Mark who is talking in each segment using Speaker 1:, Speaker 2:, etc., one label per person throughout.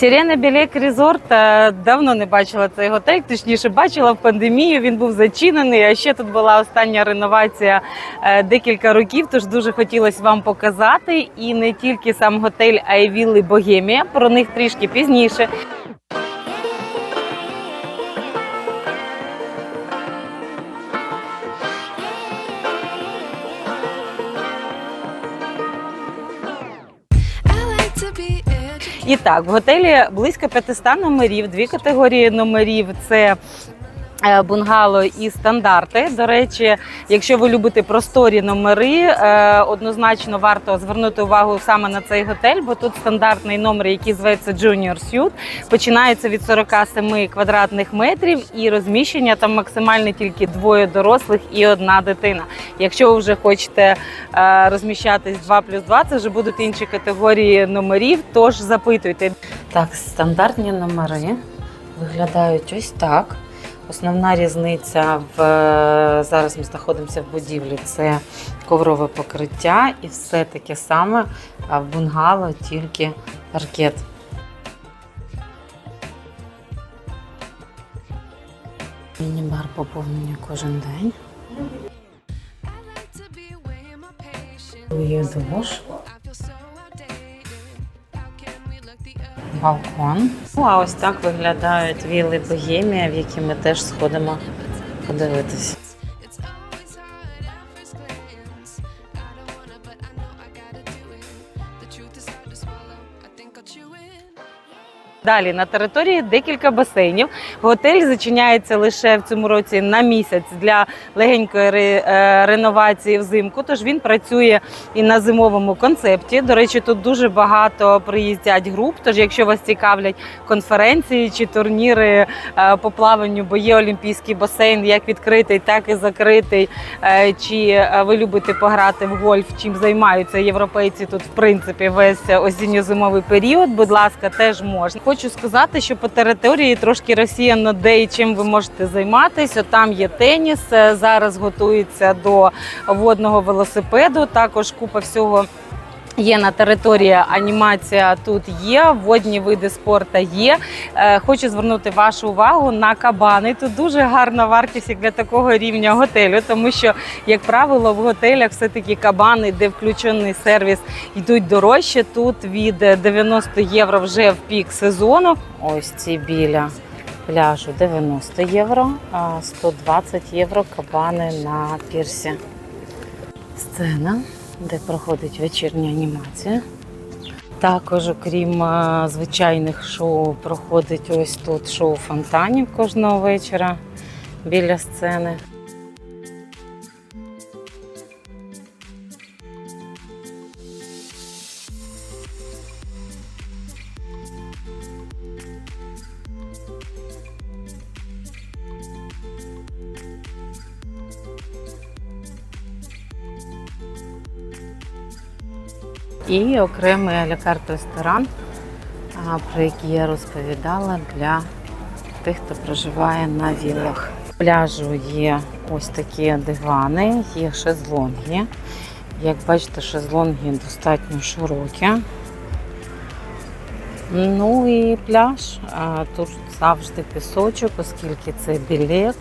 Speaker 1: Сірена Білек Резорт е, давно не бачила цей готель, точніше бачила в пандемію. Він був зачинений. А ще тут була остання реновація е, декілька років. Тож дуже хотілося вам показати. І не тільки сам готель, а й вілли Богемія. Про них трішки пізніше. І так, в готелі близько 500 номерів, дві категорії номерів це. Е, Бунгало і стандарти. До речі, якщо ви любите просторі номери, е, однозначно варто звернути увагу саме на цей готель, бо тут стандартний номер, який зветься Junior Suite, починається від 47 квадратних метрів, і розміщення там максимальне тільки двоє дорослих і одна дитина. Якщо ви вже хочете е, розміщатись 2 плюс 2, це вже будуть інші категорії номерів. Тож запитуйте. Так, стандартні номери виглядають ось так. Основна різниця в е, зараз ми знаходимося в будівлі. Це коврове покриття, і все таке саме в бунгало, тільки паркет. Міні-бар поповнення кожен день. Є душ, балкон. Ну а ось так виглядають віли Богемія, в які ми теж сходимо подивитись. Далі на території декілька басейнів. Готель зачиняється лише в цьому році на місяць для легенької е, реновації взимку. Тож він працює і на зимовому концепті. До речі, тут дуже багато приїздять груп. Тож, якщо вас цікавлять конференції чи турніри е, по плаванню, бо є олімпійський басейн, як відкритий, так і закритий. Е, Чи ви любите пограти в гольф? Чим займаються європейці тут, в принципі, весь осінньо-зимовий період. Будь ласка, теж можна. Хочу сказати, що по території трошки Росіяно де чим ви можете займатися. Там є теніс. е, Зараз готується до водного велосипеду. Також купа всього. Є на території анімація тут є, водні види спорту є. Е, Хочу звернути вашу увагу на кабани. Тут дуже гарна вартість для такого рівня готелю, тому що, як правило, в готелях все-таки кабани, де включений сервіс, йдуть дорожче. Тут від 90 євро вже в пік сезону. Ось ці біля пляжу 90 євро, а 120 євро кабани на пірсі. Сцена де проходить вечірня анімація. Також, окрім звичайних шоу, проходить ось тут шоу фонтанів кожного вечора біля сцени. І окремий алякарт ресторан, про який я розповідала для тих, хто проживає на віллах. Пляжу є ось такі дивани, є шезлонги. Як бачите, шезлонги достатньо широкі. Ну і пляж. Тут завжди пісочок, оскільки це білек.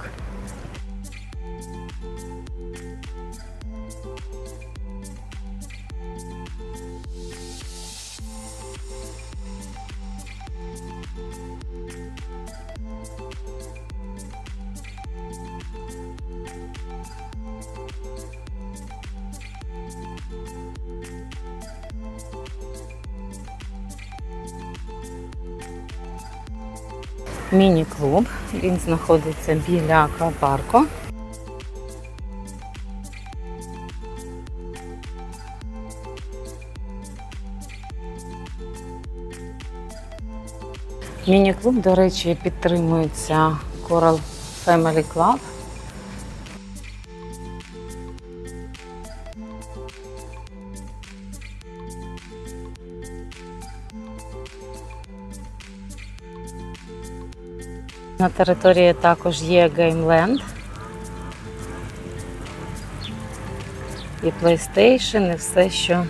Speaker 1: Міні-клуб. Він знаходиться біля аквапарку. Міні-клуб, до речі, підтримується Coral Family Club. На території також є геймленд. І PlayStation, і все, що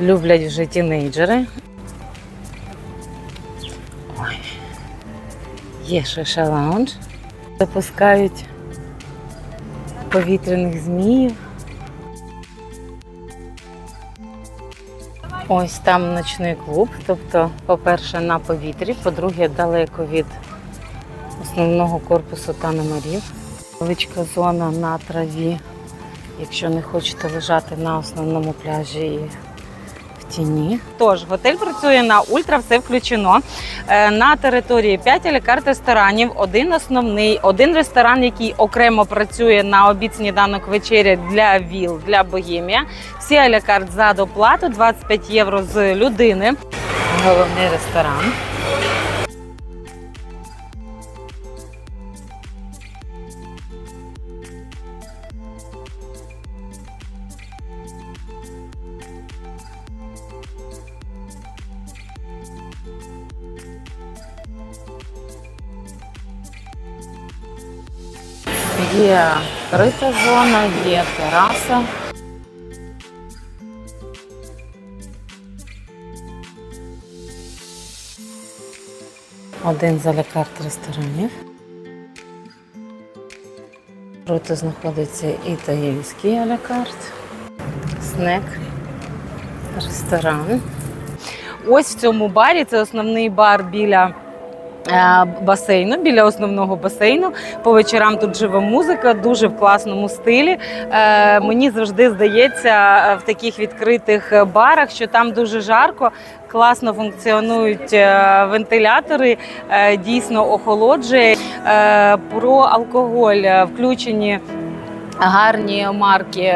Speaker 1: люблять вже тінейджери. Ой. Є шиша лаунж. Запускають повітряних зміїв. Ось там ночний клуб. Тобто, по-перше, на повітрі, по-друге, далеко від основного корпусу та номерів. Величка зона на траві, якщо не хочете лежати на основному пляжі і в тіні. Тож, готель працює на ультра, все включено. Е, На території 5 алікарт ресторанів, один основний, один ресторан, який окремо працює на обід сніданок вечеря для ВІЛ, для Богемія. Всі алікарт за доплату 25 євро з людини. Головний ресторан. Є крита зона, є тераса. Один з алякарт ресторанів. Проти знаходиться італійський алякарт, снек, ресторан. Ось в цьому барі це основний бар біля басейну, біля основного басейну. По вечорам тут живе музика, дуже в класному стилі. Е, Мені завжди здається е, в таких відкритих е, барах, що там дуже жарко. Класно функціонують е, вентилятори, е, дійсно охолоджує. Е, Про алкоголь е, включені гарні марки.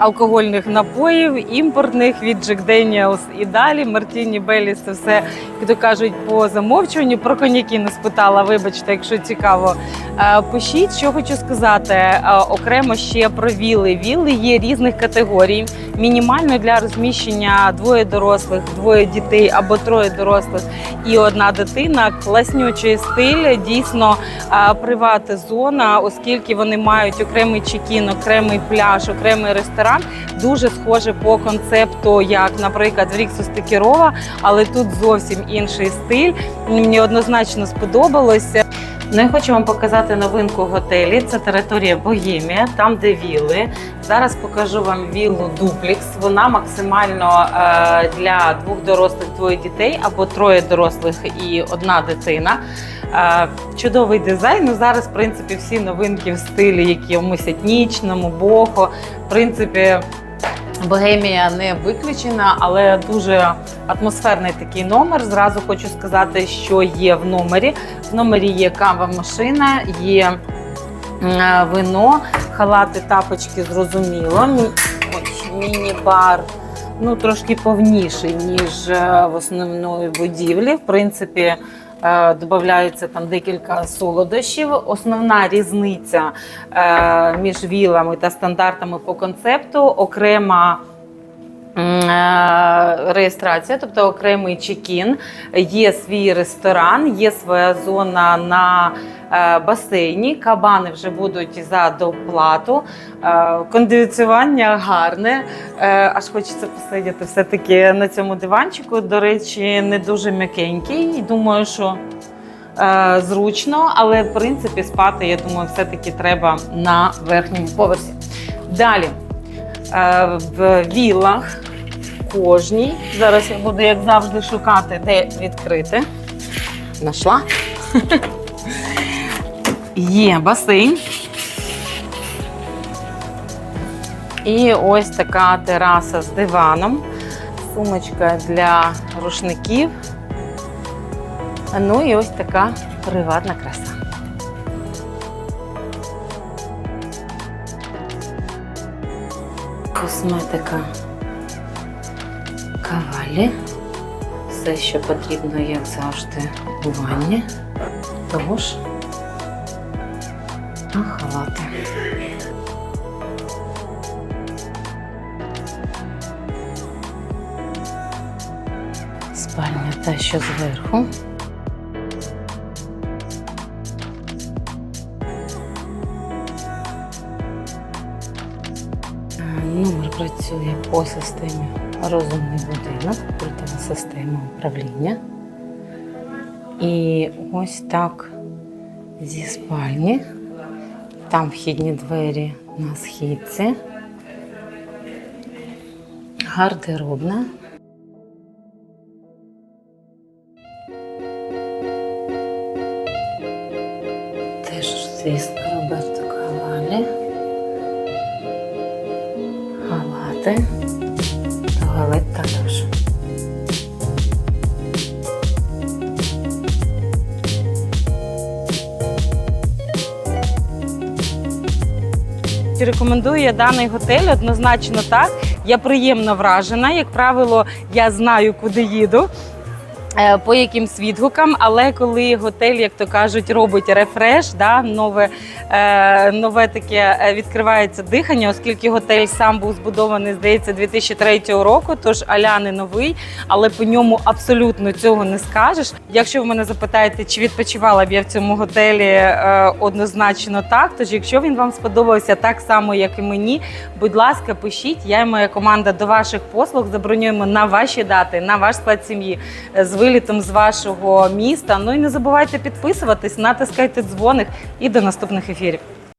Speaker 1: Алкогольних напоїв, імпортних від Jack Daniels і далі. Мартіні Беліс це все, як кажуть, по замовчуванню. Про коньяки не спитала. Вибачте, якщо цікаво. Е, Пишіть, що хочу сказати. Е, Окремо ще про віли. Віли є різних категорій. Мінімально для розміщення двоє дорослих, двоє дітей або троє дорослих і одна дитина. Класнючий стиль, дійсно е, приват зона, оскільки вони мають окремий чекін, окремий пляж, окремий ресторан. Дуже схоже по концепту, як, наприклад, в Ріксус Текірова, але тут зовсім інший стиль. Мені однозначно сподобалося. Ну, я хочу вам показати новинку готелі. Це територія Богемія, там де вілли. Зараз покажу вам віллу Дуплікс. Вона максимально е, для двох дорослих, двоє дітей або троє дорослих і одна дитина. Чудовий дизайн. Ну, зараз, в принципі, всі новинки в стилі якомусь етнічному, бохо. В принципі, Богемія не виключена, але дуже атмосферний такий номер. Зразу хочу сказати, що є в номері. В номері є кава машина, є е, вино, халати, тапочки, зрозуміло. Міні-бар. Ну, трошки повніший, ніж е, в основної будівлі. В принципі, е, додаються там декілька солодощів. Основна різниця е, між вілами та стандартами по концепту окрема. Е, Реєстрація, тобто окремий чекін, є свій ресторан, є своя зона на е, басейні. Кабани вже будуть за доплату. Е, Кондиціювання гарне. Аж хочеться посидіти все-таки на цьому диванчику. До речі, не дуже м'якенький. Думаю, що зручно, але в принципі спати, я думаю, все-таки треба на верхньому поверсі. Далі в вілах кожній. Зараз я буду, як завжди, шукати, де відкрити. Нашла. Є басейн. І ось така тераса з диваном, сумочка для рушників. Ну і ось така приватна краса. Косметика кавалі. Все, що потрібно, як завжди, у ванні. Тож, а халати. Спальня та що зверху. Е, Номер працює по системі розумний будинок, тобто система управління. І ось так зі спальні. Там вхідні двері на східці. Гардеробна. Теж, звісно, Роберто Кавалі. Халати. Туалет також. Рекомендую я даний готель однозначно так. Я приємно вражена. Як правило, я знаю, куди їду. Е, По якимсь відгукам, але коли готель, як то кажуть, робить рефреш, да, нове, е, нове таке е, відкривається дихання, оскільки готель сам був збудований, здається, 2003 року, тож аля не новий, але по ньому абсолютно цього не скажеш. Якщо ви мене запитаєте, чи відпочивала б я в цьому готелі, е, однозначно так. Тож, якщо він вам сподобався так само, як і мені, будь ласка, пишіть. Я і моя команда до ваших послуг забронюємо на ваші дати, на ваш склад сім'ї вилітом з вашого міста. Ну і не забувайте підписуватись, натискайте дзвоник і до наступних ефірів.